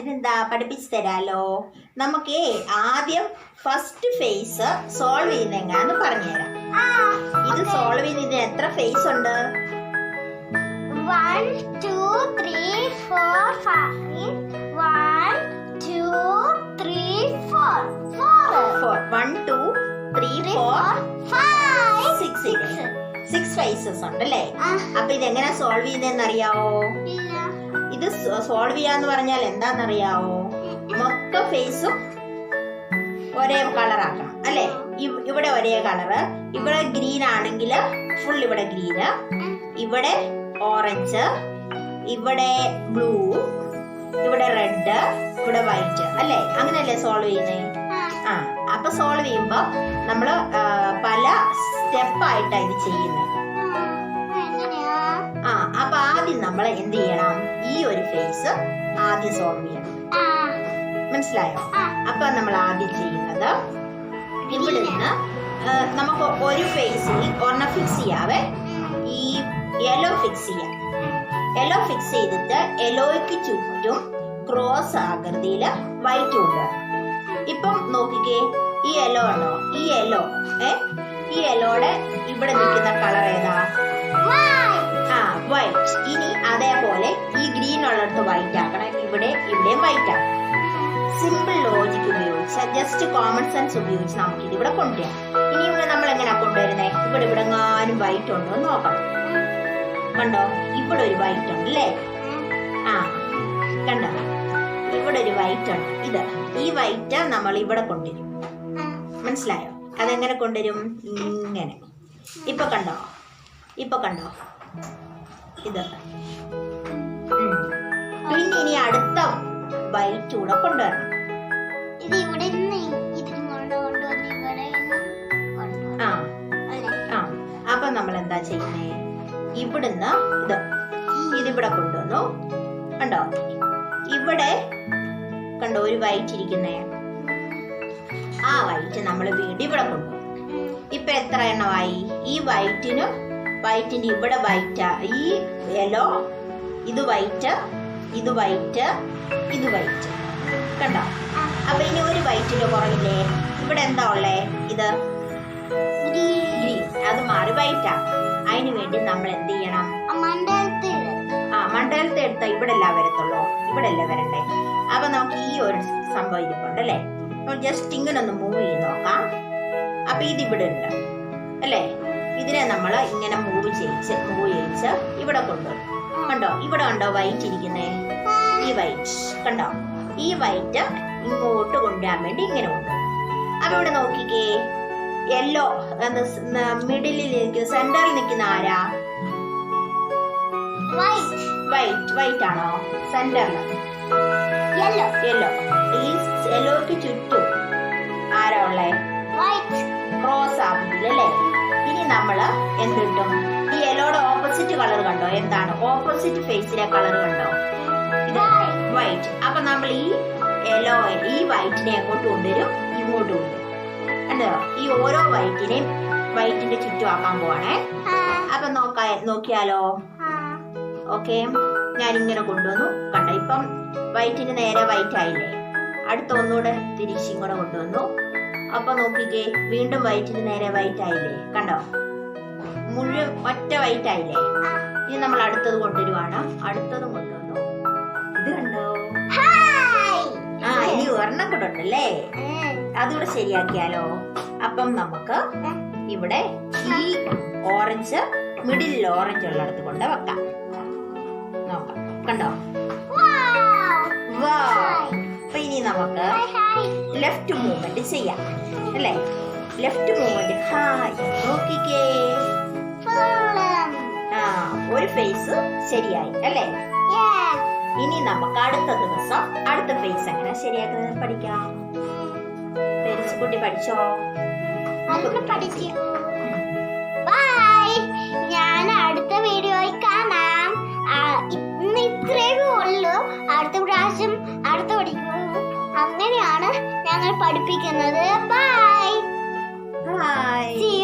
അതിനെന്താ പഠിപ്പിച്ചു തരാലോ? നമുക്ക് ആദ്യം ഫസ്റ്റ് ഫേസ് സോൾവ് ചെയ്യുന്ന എങ്ങാന്ന് പറഞ്ഞുതരാം ഇത് സോൾവ് ചെയ്യുന്നതിന് എത്ര ഫേസ് ഉണ്ട്. One two three four. Six six phases ഉണ്ടല്ലേ അല്ലേ? അപ്പൊ ഇതെങ്ങനെ സോൾവ് ചെയ്യുന്നതെന്ന് അറിയാവോ. ഇത് സോൾവ് ചെയ്യാന്ന് പറഞ്ഞാൽ എന്താണെന്നറിയാവോ? മൊത്തം ഫേസും ഒരേ കളർ ആക്കണം അല്ലെ? ഇവിടെ ഒരേ കളറ് ഇവിടെ ഗ്രീൻ ആണെങ്കിൽ ഫുൾ ഇവിടെ ഗ്രീന് ഇവിടെ ഓറഞ്ച് ഇവിടെ ബ്ലൂ ഇവിടെ റെഡ് ഇവിടെ വൈറ്റ് അല്ലെ? അങ്ങനെയല്ലേ സോൾവ് ചെയ്യുന്നത് ആ, അപ്പൊ സോൾവ് ചെയ്യുമ്പോ നമ്മൾ പല സ്റ്റെപ്പായിട്ടാണ് ഇത് ചെയ്യുന്നത്. ആദ്യം നമ്മൾ എന്ത് ചെയ്യണം? ഈ ഒരു ഫേസ് ആദ്യം സോൾവ് ചെയ്യണം. മനസ്സിലായോ? അപ്പൊ നമ്മൾ ആദ്യം ചെയ്യുന്നത് ഇവിടെ നിന്ന് നമുക്ക് ഒരു ഫേസിൽ ഒരെണ്ണം ഫിക്സ് ചെയ്യാവേ. ഈ യെല്ലോ ഫിക്സ് ചെയ്യാം. യെല്ലോ ഫിക്സ് ചെയ്തിട്ട് യെല്ലോയ്ക്ക് ചുറ്റും ക്രോസ് ആകൃതിയിൽ വൈറ്റ് കൊണ്ടുവരണം. ഇപ്പം നോക്കിക്കേ ഈ യെല്ലോ ഉണ്ടോ? ഈ യെല്ലോ ഏ? ഈ യെല്ലോടെ ഇവിടെ നിൽക്കുന്ന കളർ ഏതാ? വൈറ്റ് ഇനി അതേപോലെ ഈ ഗ്രീൻ ഉള്ളിടത്ത് വൈറ്റ് ആക്കണം. ഇവിടെ ഇവിടെയും വൈറ്റ് ആക്കണം. സിമ്പിൾ ലോജിക് ഉപയോഗിച്ച് ജസ്റ്റ് കോമൺ സെൻസ് ഉപയോഗിച്ച് നമുക്ക് ഇത് ഇവിടെ കൊണ്ടുവരാം. ഇനി ഇവിടെ നമ്മൾ എങ്ങനെ കൊണ്ടുവരുന്നത് ഇവിടെ ഇവിടെ എങ്ങാനും വൈറ്റ് ഉണ്ടോ എന്ന് നോക്കാം. കണ്ടോ? ഇവിടെ ഒരു വൈറ്റ് ഉണ്ട് അല്ലേ? ആ കണ്ടോ? ഇവിടെ ഒരു വൈറ്റ് ഉണ്ട്. ഇത് ഈ വൈറ്റ് നമ്മൾ ഇവിടെ കൊണ്ടുവരും. മനസ്സിലായോ? അതെങ്ങനെ കൊണ്ടുവരും? ഇങ്ങനെ. ഇപ്പൊ കണ്ടോ? ഇപ്പൊ കണ്ടോ? ഇത്. പിന്നെ ഇനി അടുത്ത വൈറ്റ് കൂടെ കൊണ്ടുവരണം. ഇത് ഇവിടെ. ആ? ആ. അപ്പൊ നമ്മൾ എന്താ ചെയ്യുന്നേ? ഇവിടുന്ന് ഇത്. ഇതിവിടെ കൊണ്ടുവന്നു. കണ്ടോ? ഇവിടെ കണ്ടോ ഒരു വൈറ്റ് ഇരിക്കുന്നേ? ആ വൈറ്റ് നമ്മൾ വീണ്ടും ഇവിടെ കൊണ്ടുവന്നു. ഇപ്പൊ എത്ര എണ്ണമായി? ഈ വൈറ്റിന് വൈറ്റിന്റെ ഇവിടെ വൈറ്റ്. ഈ യെല്ലോ ഇത് വൈറ്റ് ഇത് വൈറ്റ് ഇത് വൈറ്റ്. കണ്ടോ? അപ്പൊ ഇനി ഒരു വൈറ്റിന്റെ കുറവില്ലേ? ഇവിടെ എന്താ ഉള്ളേ? ഇത്. ഗ്രീൻ. അത് മാറി വൈറ്റാ. അതിനു വേണ്ടി നമ്മൾ എന്ത് ചെയ്യണം? ആ മണ്ഡലത്തെ എടുത്ത ഇവിടെ അല്ല വരത്തുള്ളൂ. ഇവിടെ അല്ലേ വരണ്ടേ? അപ്പൊ നമുക്ക് ഈ ഒരു സംഭവം ഇരിപ്പുണ്ട് അല്ലേ? ജസ്റ്റ് ഇങ്ങനെ ഒന്ന് മൂവ് ചെയ്ത് നോക്കാം. അപ്പൊ ഇത് ഇവിടെ ഉണ്ട്. അല്ലേ? ഇതിനെ നമ്മൾ ഇങ്ങനെ മൂവ് ചെയ്യിച്ച് മൂവ് ചെയ്യിച്ച് ഇവിടെ കൊണ്ടുവരും. കണ്ടോ? ഇവിടെ കണ്ടോ വൈറ്റ് ഇരിക്കുന്നേ? ഈ വൈറ്റ് കണ്ടോ? ഈ വൈറ്റ് ഇങ്ങോട്ട് കൊണ്ടുവരാൻ വേണ്ടി ഇങ്ങനെ കൊണ്ടുവരും. അപ്പൊ ഇവിടെ നോക്കിക്കേ. യെല്ലോ മിഡിലിൽ നിൽക്കുന്ന സെന്ററിൽ നിൽക്കുന്ന ആരാ? വൈറ്റ് വൈറ്റ് ആണോ? സെന്ററിൽ യെല്ലോ യെല്ലോ ഈ യെല്ലോയ്ക്ക് ചുറ്റും ആരാ ഉള്ളേ? വൈറ്റ് ഇനി നമ്മൾ എന്ത് കിട്ടും? ഈ യെല്ലോയുടെ ഓപ്പോസിറ്റ് കളർ കണ്ടോ? എന്താണ്? ഓപ്പോസിറ്റ് ഫേസിലെ കളർ കണ്ടോ? ഇത് വൈറ്റ് അപ്പൊ നമ്മൾ ഈ യെല്ലോ ഈ വൈറ്റിനെ എങ്ങോട്ട് കൊണ്ടുവരും ഇങ്ങോട്ട് കൊണ്ടുവരും. കണ്ടോ? ഈ ഓരോ വൈറ്റിനെയും വൈറ്റിന്റെ ചുറ്റും ആക്കാൻ പോവാണേ. അപ്പൊ നോക്കാ നോക്കിയാലോ? ഓക്കെ ഞാൻ ഇങ്ങനെ കൊണ്ടുവന്നു. കണ്ടോ? ഇപ്പം വൈറ്റിന് നേരെ വൈറ്റ് ആയില്ലേ? അടുത്ത ഒന്നുകൂടെ തിരിച്ചും കൂടെ കൊണ്ടുവന്നു. അപ്പൊ നോക്കിക്കേ വീണ്ടും വൈറ്റിന് നേരെ വൈറ്റ് ആയില്ലേ? കണ്ടോ? മുഴുവൻ ഒറ്റ വൈറ്റ് ആയില്ലേ? ഇനി നമ്മൾ അടുത്തത് കൊണ്ടുവരുവാണ്. അടുത്തത് കൊണ്ടുവന്നു. ഇത് കണ്ടോ? ആ ഇനി ഒരെണ്ണം കൂടെ ഉണ്ടല്ലേ? അതുകൂടെ ശരിയാക്കിയാലോ? അപ്പം നമുക്ക് ഇവിടെ ഈ ഓറഞ്ച് മിഡിലിൽ ഓറഞ്ച് ഉള്ളിടത്ത് കൊണ്ട് വെക്കാം. നോക്കാം. കണ്ടോ? നമുക്ക് ലെഫ്റ്റ് മൂവ്മെന്റ് ചെയ്യാം. അല്ലേ? ലെഫ്റ്റ് മൂവ്മെന്റ് ഹായ് നോക്കിക്കേ. ആ ഒരു ഫേസ് ശരിയായി അല്ലേ? ഇനി നമുക്ക് അടുത്ത ദിവസം അടുത്ത ഫേസ് എങ്ങനെ ശരിയാക്കുന്നത് പഠിക്കാം. കുട്ടി പഠിച്ചോ? ബൈ പഠിപ്പിക്കുന്നത്. By See